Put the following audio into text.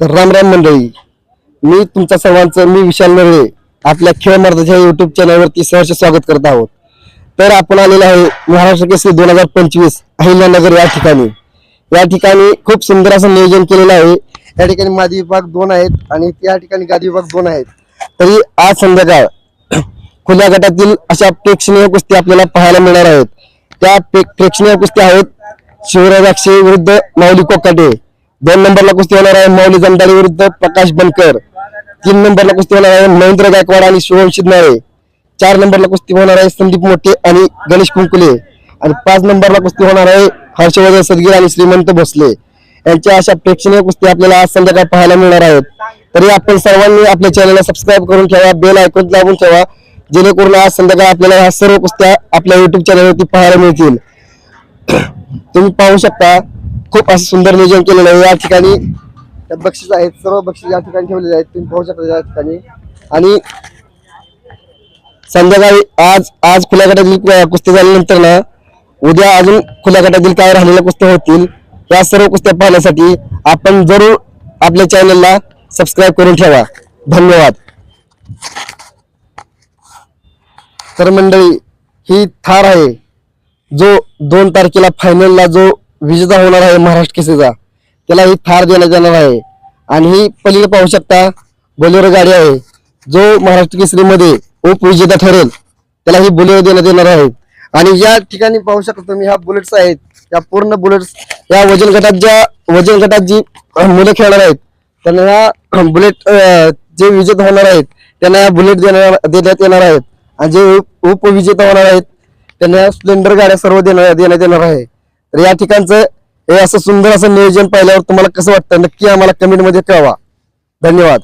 तर राम राम मंडळी मी तुमच्या सर्वांचं मी विशाल नरळे आपल्या खेळ मर्दाच्या युट्यूब चॅनलवरती सहर्ष स्वागत करत आहोत. तर आपण आलेलो आहे महाराष्ट्र केसरी दोन हजार पंचवीस अहिल्यानगर या ठिकाणी. या ठिकाणी खूप सुंदर असं नियोजन केलेलं आहे. या ठिकाणी मादी विभाग दोन आहेत आणि त्या ठिकाणी गादी विभाग दोन आहेत. तरी आज संध्याकाळ खुल्या गटातील अशा प्रेक्षणीय कुस्ती आपल्याला पाहायला मिळणार आहेत. त्या प्रे- प्रेक्षणीय कुस्ती आहेत शिवराज अक्षय विरुद्ध माऊली कोकाटे. दोन नंबरला कुस्ती होणार आहे माऊली जमदारी विरुद्ध प्रकाश बनकर. तीन नंबरला कुस्ती होणार आहे महेंद्र गायकवाड आणि शुभम शिदनाळे. चार नंबरला कुस्ती होणार आहे संदीप मोठे आणि गणेश कुंकुले. आणि पाच नंबरला कुस्ती होणार आहे हर्षवर्धन सदगीर आणि श्रीमंत भोसले. यांच्या अशा प्रेक्षणीय कुस्ती आपल्याला आज संध्याकाळी पाहायला मिळणार आहेत. तरी आपण सर्वांनी आपल्या चॅनलला सबस्क्राईब करून ठेवा बेल ऐकून लावून ठेवा जेणेकरून आज संध्याकाळी आपल्याला ह्या सर्व कुस्त्या आपल्या युट्यूब चॅनलवरती पाहायला मिळतील. तुम्ही पाहू शकता खूप असं सुंदर नियोजन केलेलं आहे या ठिकाणी. बक्षीस आहेत सर्व बक्षीस या ठिकाणी ठेवलेले आहेत. तुम्ही पाहू शकता या ठिकाणी. आणि संध्याकाळी आज आज खुल्या गटातील कुस्ती झाल्यानंतर ना उद्या अजून खुल्या गटातील काय राहिलेल्या कुस्त्या होतील या सर्व कुस्त्या पाहण्यासाठी आपण जरूर आपल्या चॅनलला सबस्क्राईब करून ठेवा. धन्यवाद. तर मंडळी ही थार आहे. जो दोन तारखेला फायनलला जो विजेता होणार आहे महाराष्ट्र केसेचा त्याला ही थार देण्यात येणार आहे. आणि ही पलीकडे पाहू शकता बोलेरो गाडी आहे. जो महाराष्ट्र केसरीमध्ये उपविजेता ठरेल त्याला ही बोलेरो देण्यात येणार आहे. आणि या ठिकाणी पाहू शकता तुम्ही ह्या बुलेट्स आहेत. या पूर्ण बुलेट्स या वजन गटात ज्या वजन गटात जी मुलं खेळणार आहेत त्यांना ह्या बुलेट जे विजेता होणार आहेत त्यांना या बुलेट देणार देण्यात येणार आहेत. आणि जे उप- उपविजेता होणार आहेत त्यांना स्प्लेंडर गाड्या सर्व देणार देण्यात येणार आहे. तर या ठिकाणचं हे असं सुंदर असं नियोजन पाहिल्यावर तुम्हाला कसं वाटतं? नक्की आम्हाला कमेंटमध्ये कळवा. धन्यवाद.